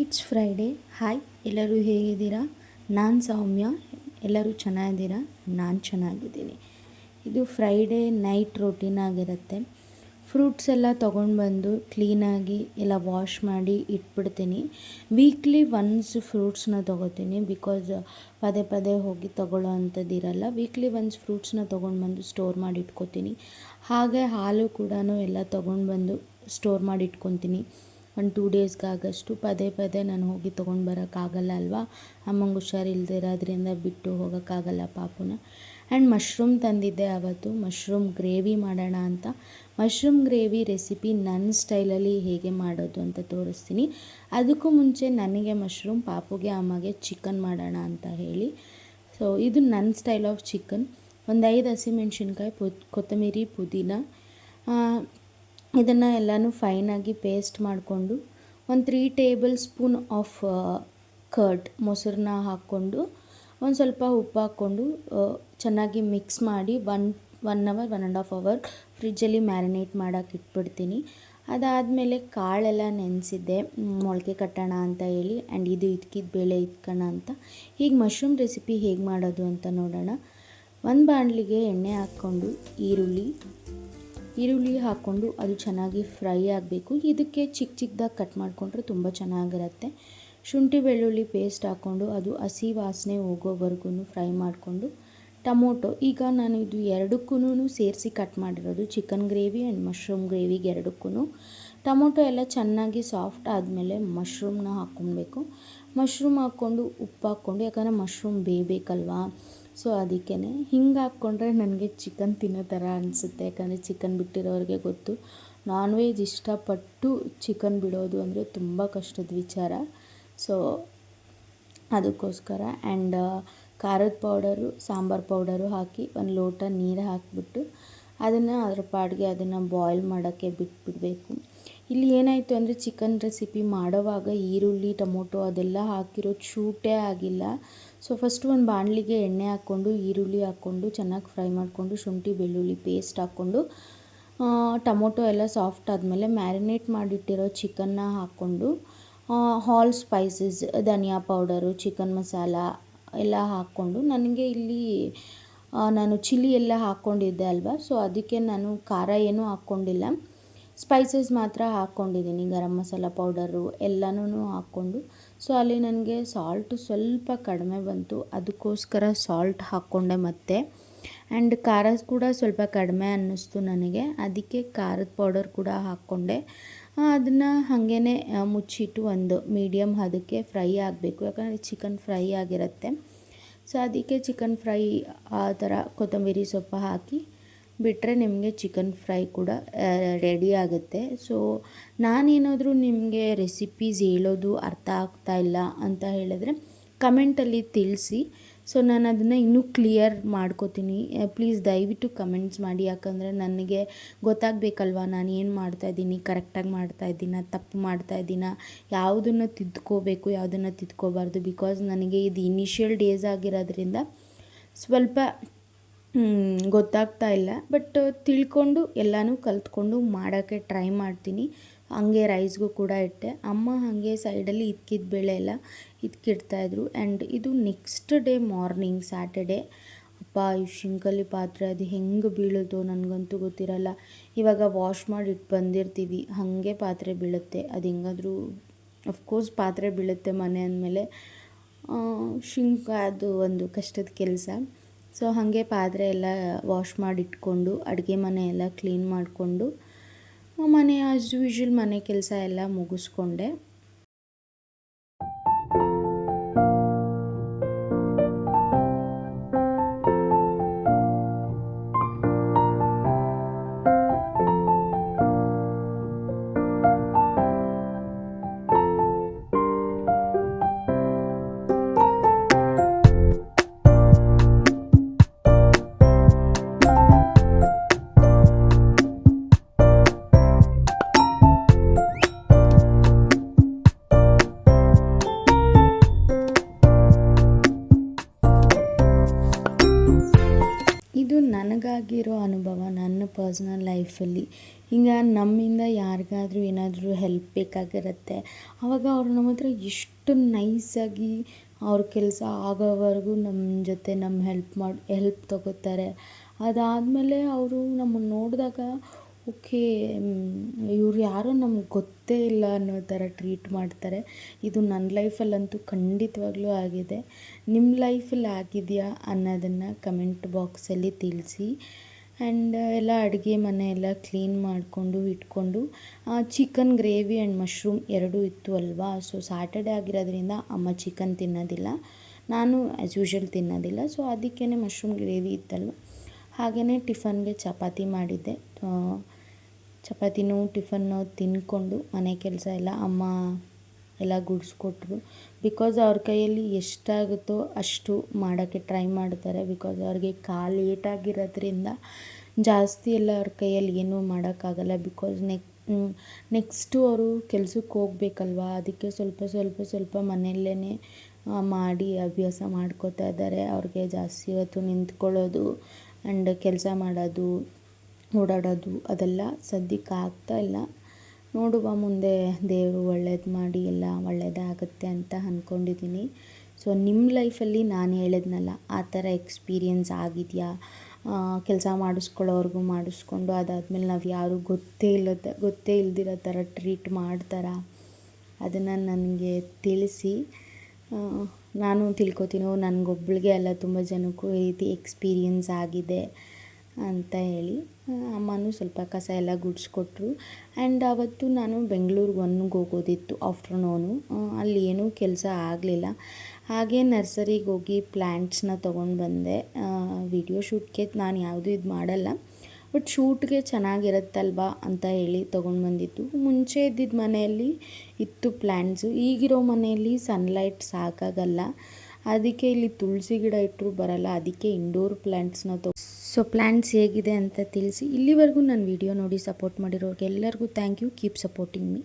It's Friday hi ಎಲ್ಲರೂ ಹೇಗಿದ್ದೀರಾ? ನಾನು ಸೌಮ್ಯ. ಎಲ್ಲರೂ ಚೆನ್ನಾಗಿದ್ದೀರಾ? ನಾನು ಚೆನ್ನಾಗಿದ್ದೀನಿ. ಇದು ಫ್ರೈಡೇ ನೈಟ್ ರೊಟೀನ್ ಆಗಿರುತ್ತೆ. ಫ್ರೂಟ್ಸ್ ಎಲ್ಲ ತೊಗೊಂಡು ಬಂದು ಕ್ಲೀನಾಗಿ ಎಲ್ಲ ವಾಶ್ ಮಾಡಿ ಇಟ್ಬಿಡ್ತೀನಿ. ವೀಕ್ಲಿ ಒನ್ಸ್ ಫ್ರೂಟ್ಸ್ನ ತೊಗೋತೀನಿ ಬಿಕಾಸ್ ಪದೇ ಪದೇ ಹೋಗಿ ತೊಗೊಳ್ಳೋ ಅಂಥದ್ದು ಇರಲ್ಲ. ವೀಕ್ಲಿ ಒನ್ಸ್ ಫ್ರೂಟ್ಸ್ನ ತೊಗೊಂಡು ಬಂದು ಸ್ಟೋರ್ ಮಾಡಿ ಇಟ್ಕೋತೀನಿ. ಹಾಗೆ ಹಾಲು ಕೂಡ ಎಲ್ಲ ತೊಗೊಂಡು ಬಂದು ಸ್ಟೋರ್ ಮಾಡಿ ಇಟ್ಕೊತೀನಿ. ಒಂದು ಟೂ ಡೇಸ್ಗಾಗಷ್ಟು ಪದೇ ಪದೇ ನಾನು ಹೋಗಿ ತೊಗೊಂಡು ಬರೋಕ್ಕಾಗಲ್ಲ ಅಲ್ವಾ? ಅಮ್ಮಂಗೆ ಹುಷಾರಿಲ್ಲದೆ ಇರೋದ್ರಿಂದ ಬಿಟ್ಟು ಹೋಗೋಕ್ಕಾಗಲ್ಲ ಪಾಪುನ. ಆ್ಯಂಡ್ ಮಶ್ರೂಮ್ ತಂದಿದ್ದೆ ಆವತ್ತು ಮಶ್ರೂಮ್ ಗ್ರೇವಿ ಮಾಡೋಣ ಅಂತ. ಮಶ್ರೂಮ್ ಗ್ರೇವಿ ರೆಸಿಪಿ ನನ್ನ ಸ್ಟೈಲಲ್ಲಿ ಹೇಗೆ ಮಾಡೋದು ಅಂತ ತೋರಿಸ್ತೀನಿ. ಅದಕ್ಕೂ ಮುಂಚೆ ನನಗೆ ಮಶ್ರೂಮ್ ಪಾಪುಗೆ, ಅಮ್ಮಗೆ ಚಿಕನ್ ಮಾಡೋಣ ಅಂತ ಹೇಳಿ. ಸೊ ಇದು ನನ್ನ ಸ್ಟೈಲ್ ಆಫ್ ಚಿಕನ್ ಒಂದು ಐದು ಹಸಿಮೆಣ್ಸಿನ್ಕಾಯಿ ಪು ಕೊತ್ತಂಬರಿ, ಪುದೀನ ಇದನ್ನು ಎಲ್ಲನೂ ಫೈನಾಗಿ ಪೇಸ್ಟ್ ಮಾಡಿಕೊಂಡು ಒಂದು three table spoon of curd ಮೊಸರನ್ನ ಹಾಕ್ಕೊಂಡು ಒಂದು ಸ್ವಲ್ಪ ಉಪ್ಪು ಹಾಕ್ಕೊಂಡು ಚೆನ್ನಾಗಿ ಮಿಕ್ಸ್ ಮಾಡಿ one one hour one and half hour ಫ್ರಿಜ್ಜಲ್ಲಿ ಮ್ಯಾರಿನೇಟ್ ಮಾಡೋಕೆ ಇಟ್ಬಿಡ್ತೀನಿ. ಅದಾದಮೇಲೆ ಕಾಳೆಲ್ಲ ನೆನೆಸಿದ್ದೆ ಮೊಳಕೆ ಕಟ್ಟೋಣ ಅಂತ ಹೇಳಿ ಆ್ಯಂಡ್ ಇದು ಇದ್ಕಿದ ಬೇಳೆ ಇಟ್ಕೋಣ ಅಂತ. ಹೀಗೆ ಮಶ್ರೂಮ್ ರೆಸಿಪಿ ಹೇಗೆ ಮಾಡೋದು ಅಂತ ನೋಡೋಣ. ಒಂದು ಬಾಣಲಿಗೆ ಎಣ್ಣೆ ಹಾಕ್ಕೊಂಡು ಈರುಳ್ಳಿ ಈರುಳ್ಳಿ ಹಾಕ್ಕೊಂಡು ಅದು ಚೆನ್ನಾಗಿ ಫ್ರೈ ಆಗಬೇಕು. ಇದಕ್ಕೆ ಚಿಕ್ಕ ಚಿಕ್ಕದಾಗಿ ಕಟ್ ಮಾಡಿಕೊಂಡ್ರೆ ತುಂಬ ಚೆನ್ನಾಗಿರುತ್ತೆ. ಶುಂಠಿ ಬೆಳ್ಳುಳ್ಳಿ ಪೇಸ್ಟ್ ಹಾಕ್ಕೊಂಡು ಅದು ಹಸಿ ವಾಸನೆ ಹೋಗೋವರೆಗೂ ಫ್ರೈ ಮಾಡಿಕೊಂಡು ಟೊಮೊಟೊ, ಈಗ ನಾನು ಇದು ಎರಡಕ್ಕೂ ಸೇರಿಸಿ ಕಟ್ ಮಾಡಿರೋದು ಚಿಕನ್ ಗ್ರೇವಿ ಆ್ಯಂಡ್ ಮಶ್ರೂಮ್ ಗ್ರೇವಿಗೆ ಎರಡಕ್ಕೂ ಟೊಮೊಟೊ ಎಲ್ಲ ಚೆನ್ನಾಗಿ ಸಾಫ್ಟ್ ಆದಮೇಲೆ ಮಶ್ರೂಮ್ನ ಹಾಕ್ಕೊಳ್ಬೇಕು ಮಶ್ರೂಮ್ ಹಾಕ್ಕೊಂಡು ಉಪ್ಪು ಹಾಕ್ಕೊಂಡು, ಯಾಕಂದರೆ ಮಶ್ರೂಮ್ ಬೇಯಬೇಕಲ್ವಾ ಸೊ ಅದಕ್ಕೇ ಹಿಂಗೆ ಹಾಕ್ಕೊಂಡ್ರೆ ನನಗೆ ಚಿಕನ್ ತಿನ್ನೋ ಥರ ಅನಿಸುತ್ತೆ. ಯಾಕಂದರೆ ಚಿಕನ್ ಬಿಟ್ಟಿರೋರಿಗೆ ಗೊತ್ತು. ನಾನ್ ವೆಜ್ ಇಷ್ಟಪಟ್ಟು ಚಿಕನ್ ಬಿಡೋದು ಅಂದರೆ ತುಂಬ ಕಷ್ಟದ ವಿಚಾರ. ಸೊ ಅದಕ್ಕೋಸ್ಕರ ಆ್ಯಂಡ್ ಖಾರದ ಪೌಡರು, ಸಾಂಬಾರು ಪೌಡರು ಹಾಕಿ ಒಂದು ಲೋಟ ನೀರು ಹಾಕಿಬಿಟ್ಟು ಅದನ್ನು ಅದ್ರ ಪಾಡಿಗೆ ಅದನ್ನು ಬಾಯ್ಲ್ ಮಾಡೋಕ್ಕೆ ಬಿಟ್ಬಿಡಬೇಕು. ಇಲ್ಲಿ ಏನಾಯಿತು ಅಂದರೆ ಚಿಕನ್ ರೆಸಿಪಿ ಮಾಡೋವಾಗ ಈರುಳ್ಳಿ, ಟೊಮೊಟೊ ಅದೆಲ್ಲ ಹಾಕಿರೋ ಶೂಟೇ ಆಗಿಲ್ಲ. ಸೊ ಫಸ್ಟು ಒಂದು ಬಾಣಲಿಗೆ ಎಣ್ಣೆ ಹಾಕ್ಕೊಂಡು, ಈರುಳ್ಳಿ ಹಾಕ್ಕೊಂಡು, ಚೆನ್ನಾಗಿ ಫ್ರೈ ಮಾಡಿಕೊಂಡು, ಶುಂಠಿ, ಬೆಳ್ಳುಳ್ಳಿ ಪೇಸ್ಟ್ ಹಾಕ್ಕೊಂಡು ಟೊಮೊಟೊ ಎಲ್ಲ ಸಾಫ್ಟ್ ಆದಮೇಲೆ ಮ್ಯಾರಿನೇಟ್ ಮಾಡಿಟ್ಟಿರೋ ಚಿಕನ್ನ ಹಾಕ್ಕೊಂಡು ಹಾಲ್ ಸ್ಪೈಸಸ್ ಧನಿಯಾ ಪೌಡರು ಚಿಕನ್ ಮಸಾಲ ಎಲ್ಲ ಹಾಕ್ಕೊಂಡು, ನನಗೆ ಇಲ್ಲಿ ನಾನು ಚಿಲ್ಲಿ ಎಲ್ಲ ಹಾಕ್ಕೊಂಡಿದ್ದೆ ಅಲ್ವಾ? ಸೊ ಅದಕ್ಕೆ ನಾನು ಖಾರ ಏನೂ ಹಾಕ್ಕೊಂಡಿಲ್ಲ. ಸ್ಪೈಸಸ್ ಮಾತ್ರ ಹಾಕ್ಕೊಂಡಿದ್ದೀನಿ ಗರಂ ಮಸಾಲ ಪೌಡರು ಎಲ್ಲನೂ ಹಾಕ್ಕೊಂಡು. ಸೊ ಅಲ್ಲಿ ನನಗೆ ಸಾಲ್ಟ್ ಸ್ವಲ್ಪ ಕಡಿಮೆ ಬಂತು. ಅದಕ್ಕೋಸ್ಕರ ಸಾಲ್ಟ್ ಹಾಕ್ಕೊಂಡೆ ಮತ್ತೆ. ಆ್ಯಂಡ್ ಖಾರ ಕೂಡ ಸ್ವಲ್ಪ ಕಡಿಮೆ ಅನ್ನಿಸ್ತು ನನಗೆ. ಅದಕ್ಕೆ ಖಾರದ ಪೌಡರ್ ಕೂಡ ಹಾಕ್ಕೊಂಡೆ. ಅದನ್ನು ಹಾಗೇ ಮುಚ್ಚಿಟ್ಟು ಒಂದು ಮೀಡಿಯಮ್ ಅದಕ್ಕೆ ಫ್ರೈ ಆಗಬೇಕು. ಯಾಕಂದರೆ ಚಿಕನ್ ಫ್ರೈ ಆಗಿರುತ್ತೆ. ಸೊ ಅದಕ್ಕೆ ಚಿಕನ್ ಫ್ರೈ ಆ ಥರ ಕೊತ್ತಂಬರಿ ಸೊಪ್ಪು ಹಾಕಿ ಬಿಟ್ಟರೆ ನಿಮಗೆ ಚಿಕನ್ ಫ್ರೈ ಕೂಡ ರೆಡಿ ಆಗುತ್ತೆ. ಸೊ ನಾನೇನಾದರೂ ನಿಮಗೆ ರೆಸಿಪೀಸ್ ಹೇಳೋದು ಅರ್ಥ ಆಗ್ತಾ ಇಲ್ಲ ಅಂತ ಹೇಳಿದ್ರೆ ಕಮೆಂಟಲ್ಲಿ ತಿಳಿಸಿ. ಸೊ ನಾನು ಅದನ್ನು ಇನ್ನೂ ಕ್ಲಿಯರ್ ಮಾಡ್ಕೋತೀನಿ. ಪ್ಲೀಸ್ ದಯವಿಟ್ಟು ಕಮೆಂಟ್ಸ್ ಮಾಡಿ. ಯಾಕಂದರೆ ನನಗೆ ಗೊತ್ತಾಗಬೇಕಲ್ವಾ ನಾನು ಏನು ಮಾಡ್ತಾ ಇದ್ದೀನಿ ಕರೆಕ್ಟಾಗಿ ಮಾಡ್ತಾ ಮಾಡ್ತಾಯಿದ್ದೀನ ತಪ್ಪು ಮಾಡ್ತಾಯಿದ್ದೀನ ಯಾವುದನ್ನು ತಿದ್ಕೋಬೇಕು, ಯಾವುದನ್ನು ತಿದ್ಕೋಬಾರ್ದು. ಬಿಕಾಸ್ ನನಗೆ ಇದು ಇನಿಷಿಯಲ್ ಡೇಸ್ ಆಗಿರೋದ್ರಿಂದ ಸ್ವಲ್ಪ ಗೊತ್ತಾಗ್ತಾ ಇಲ್ಲ. ಬಟ್ ತಿಳ್ಕೊಂಡು ಎಲ್ಲನೂ ಕಲ್ತ್ಕೊಂಡು ಮಾಡೋಕ್ಕೆ ಟ್ರೈ ಮಾಡ್ತೀನಿ. ಹಾಗೆ ರೈಸ್ಗೂ ಕೂಡ ಇಟ್ಟೆ. ಅಮ್ಮ ಹಾಗೆ ಸೈಡಲ್ಲಿ ಇದ್ಕಿದ ಬೆಳೆ ಎಲ್ಲ ಇದ್ಕಿಡ್ತಾಯಿದ್ರು ಆ್ಯಂಡ್ ಇದು ನೆಕ್ಸ್ಟ್ ಡೇ ಮಾರ್ನಿಂಗ್ ಸ್ಯಾಟರ್ಡೇ ಅಪ್ಪ, ಈ ಶಿಂಕಲ್ಲಿ ಪಾತ್ರೆ ಅದು ಹೆಂಗೆ ಬೀಳುತ್ತೋ ನನಗಂತೂ ಗೊತ್ತಿರಲ್ಲ. ಇವಾಗ ವಾಶ್ ಮಾಡಿ ಇಟ್ಟು ಬಂದಿರ್ತೀವಿ. ಹಾಗೆ ಪಾತ್ರೆ ಬೀಳುತ್ತೆ. ಅದು ಹೆಂಗಾದರೂ ಅಫ್ಕೋರ್ಸ್ ಪಾತ್ರೆ ಬೀಳುತ್ತೆ ಮನೆ ಅಂದಮೇಲೆ. ಶಿಂಕ ಅದು ಒಂದು ಕಷ್ಟದ ಕೆಲಸ. ಸೊ ಹಾಗೆ ಪಾತ್ರೆ ಎಲ್ಲ ವಾಶ್ ಮಾಡಿ ಇಟ್ಕೊಂಡು ಅಡುಗೆ ಮನೆ ಎಲ್ಲ ಕ್ಲೀನ್ ಮಾಡಿಕೊಂಡು ಮನೆ ಆಸ್ ಯೂಶ್ವಲ್ ಮನೆ ಕೆಲಸ ಎಲ್ಲ ಮುಗಿಸ್ಕೊಂಡೆ. ಪರ್ಸ್ನಲ್ ಲೈಫಲ್ಲಿ ಹಿಂಗೆ ನಮ್ಮಿಂದ ಯಾರಿಗಾದ್ರೂ ಏನಾದರೂ ಹೆಲ್ಪ್ ಬೇಕಾಗಿರುತ್ತೆ. ಆವಾಗ ಅವ್ರು ನಮ್ಮ ಹತ್ರ ಎಷ್ಟು ನೈಸಾಗಿ ಅವ್ರ ಕೆಲಸ ಆಗೋವರೆಗೂ ನಮ್ಮ ಜೊತೆ ನಮ್ಮ ಹೆಲ್ಪ್ ಮಾಡಿ ಹೆಲ್ಪ್ ತೊಗೋತಾರೆ. ಅದಾದಮೇಲೆ ಅವರು ನಮ್ಮನ್ನು ನೋಡಿದಾಗ, ಓಕೆ ಇವ್ರು ಯಾರೋ ನಮ್ಗೆ ಗೊತ್ತೇ ಇಲ್ಲ ಅನ್ನೋ ಥರ ಟ್ರೀಟ್ ಮಾಡ್ತಾರೆ. ಇದು ನನ್ನ ಲೈಫಲ್ಲಂತೂ ಖಂಡಿತವಾಗ್ಲೂ ಆಗಿದೆ. ನಿಮ್ಮ ಲೈಫಲ್ಲಿ ಆಗಿದೆಯಾ ಅನ್ನೋದನ್ನು ಕಮೆಂಟ್ ಬಾಕ್ಸಲ್ಲಿ ತಿಳಿಸಿ. ಆ್ಯಂಡ್ ಎಲ್ಲ ಅಡುಗೆ ಮನೆ ಎಲ್ಲ ಕ್ಲೀನ್ ಮಾಡಿಕೊಂಡು, ಇಟ್ಕೊಂಡು ಚಿಕನ್ ಗ್ರೇವಿ ಆ್ಯಂಡ್ ಮಶ್ರೂಮ್ ಎರಡೂ ಇತ್ತು ಅಲ್ವಾ? ಸೊ ಸ್ಯಾಟರ್ಡೆ ಆಗಿರೋದ್ರಿಂದ ಅಮ್ಮ ಚಿಕನ್ ತಿನ್ನೋದಿಲ್ಲ. ನಾನು ಆ್ಯಸ್ ಯೂಶ್ವಲ್ ತಿನ್ನೋದಿಲ್ಲ. ಸೊ ಅದಕ್ಕೇ ಮಶ್ರೂಮ್ ಗ್ರೇವಿ ಇತ್ತಲ್ವ? ಹಾಗೇ ಟಿಫನ್ಗೆ ಚಪಾತಿ ಮಾಡಿದ್ದೆ. ಚಪಾತಿನೂ, ಟಿಫನ್ನು ತಿಂದ್ಕೊಂಡು ಮನೆ ಕೆಲಸ ಎಲ್ಲ ಅಮ್ಮ ಎಲ್ಲ ಗುಡಿಸ್ಕೊಟ್ರು ಬಿಕಾಸ್ ಅವ್ರ ಕೈಯಲ್ಲಿ ಎಷ್ಟಾಗುತ್ತೋ ಅಷ್ಟು ಮಾಡೋಕ್ಕೆ ಟ್ರೈ ಮಾಡ್ತಾರೆ. ಬಿಕಾಸ್ ಅವ್ರಿಗೆ ಕಾಲು ಏಟಾಗಿರೋದ್ರಿಂದ ಜಾಸ್ತಿ ಎಲ್ಲ ಅವ್ರ ಕೈಯಲ್ಲಿ ಏನೂ ಮಾಡೋಕ್ಕಾಗಲ್ಲ. ಬಿಕಾಸ್ ನೆಕ್ ನೆಕ್ಸ್ಟು ಅವರು ಕೆಲ್ಸಕ್ಕೆ ಹೋಗ್ಬೇಕಲ್ವ? ಅದಕ್ಕೆ ಸ್ವಲ್ಪ ಸ್ವಲ್ಪ ಸ್ವಲ್ಪ ಮನೆಯಲ್ಲೇ ಮಾಡಿ ಅಭ್ಯಾಸ ಮಾಡ್ಕೋತಾ ಇದ್ದಾರೆ. ಅವ್ರಿಗೆ ಜಾಸ್ತಿ ಹೊತ್ತು ನಿಂತ್ಕೊಳ್ಳೋದು ಆ್ಯಂಡ್ ಕೆಲಸ ಮಾಡೋದು, ಓಡಾಡೋದು ಅದೆಲ್ಲ ಸದ್ಯಕ್ಕೆ ಆಗ್ತಾ ಇಲ್ಲ. ನೋಡುವ ಮುಂದೆ, ದೇವರು ಒಳ್ಳೇದು ಮಾಡಿ ಎಲ್ಲ ಒಳ್ಳೆಯದೇ ಆಗುತ್ತೆ ಅಂತ ಅಂದ್ಕೊಂಡಿದ್ದೀನಿ ಸೊ ನಿಮ್ಮ ಲೈಫಲ್ಲಿ ನಾನು ಹೇಳಿದ್ನಲ್ಲ, ಆ ಥರ ಎಕ್ಸ್ಪೀರಿಯನ್ಸ್ ಆಗಿದೆಯಾ? ಕೆಲಸ ಮಾಡಿಸ್ಕೊಳ್ಳೋರ್ಗು ಮಾಡಿಸ್ಕೊಂಡು ಅದಾದಮೇಲೆ ನಾವು ಯಾರು ಗೊತ್ತೇ ಇಲ್ಲದ, ಗೊತ್ತೇ ಇಲ್ದಿರೋ ಥರ ಟ್ರೀಟ್ ಮಾಡ್ತಾರಾ? ಅದನ್ನು ನನಗೆ ತಿಳಿಸಿ. ನಾನು ತಿಳ್ಕೊತೀನೋ ನನಗೊಬ್ಳಿಗೆ ಅಲ್ಲ ತುಂಬ ಜನಕ್ಕೂ ಈ ರೀತಿ ಎಕ್ಸ್ಪೀರಿಯನ್ಸ್ ಆಗಿದೆ. ಅಂತ ಹೇಳಿ ಅಮ್ಮನೂ ಸ್ವಲ್ಪ ಕಸ ಎಲ್ಲ ಗುಡಿಸ್ಕೊಟ್ರು. ಆ್ಯಂಡ್ ಆವತ್ತು ನಾನು ಬೆಂಗಳೂರಿಗೆ ಒನ್ಗೆ ಹೋಗೋದಿತ್ತು ಆಫ್ಟರ್ನೂನು ಅಲ್ಲಿ ಏನೂ ಕೆಲಸ ಆಗಲಿಲ್ಲ. ಹಾಗೆ ನರ್ಸರಿಗೆ ಹೋಗಿ ಪ್ಲ್ಯಾಂಟ್ಸ್ನ ತೊಗೊಂಡು ಬಂದೆ. ವಿಡಿಯೋ ಶೂಟ್ಗೆ ನಾನು ಯಾವುದೂ ಇದು ಮಾಡಲ್ಲ. ಬಟ್ ಶೂಟ್ಗೆ ಚೆನ್ನಾಗಿರುತ್ತಲ್ವಾ ಅಂತ ಹೇಳಿ ತೊಗೊಂಡು ಬಂದಿತ್ತು. ಮುಂಚೆ ಇದ್ದಿದ್ದ ಮನೆಯಲ್ಲಿ ಇತ್ತು ಪ್ಲ್ಯಾಂಟ್ಸು ಈಗಿರೋ ಮನೆಯಲ್ಲಿ ಸನ್ಲೈಟ್ ಸಾಕಾಗಲ್ಲ. ಅದಕ್ಕೆ ಇಲ್ಲಿ ತುಳಸಿ ಗಿಡ ಇಟ್ಟರು ಬರಲ್ಲ, ಅದಕ್ಕೆ ಇಂಡೋರ್ ಪ್ಲ್ಯಾಂಟ್ಸ್ನ ತೊ ಸೊ ಪ್ಲ್ಯಾಂಟ್ಸ್ ಹೇಗಿದೆ ಅಂತ ತಿಳಿಸಿ. ಇಲ್ಲಿವರೆಗೂ ನನ್ನ ವಿಡಿಯೋ ನೋಡಿ support ಮಾಡಿರೋರಿಗೆಲ್ಲರಿಗೂ thank you keep supporting me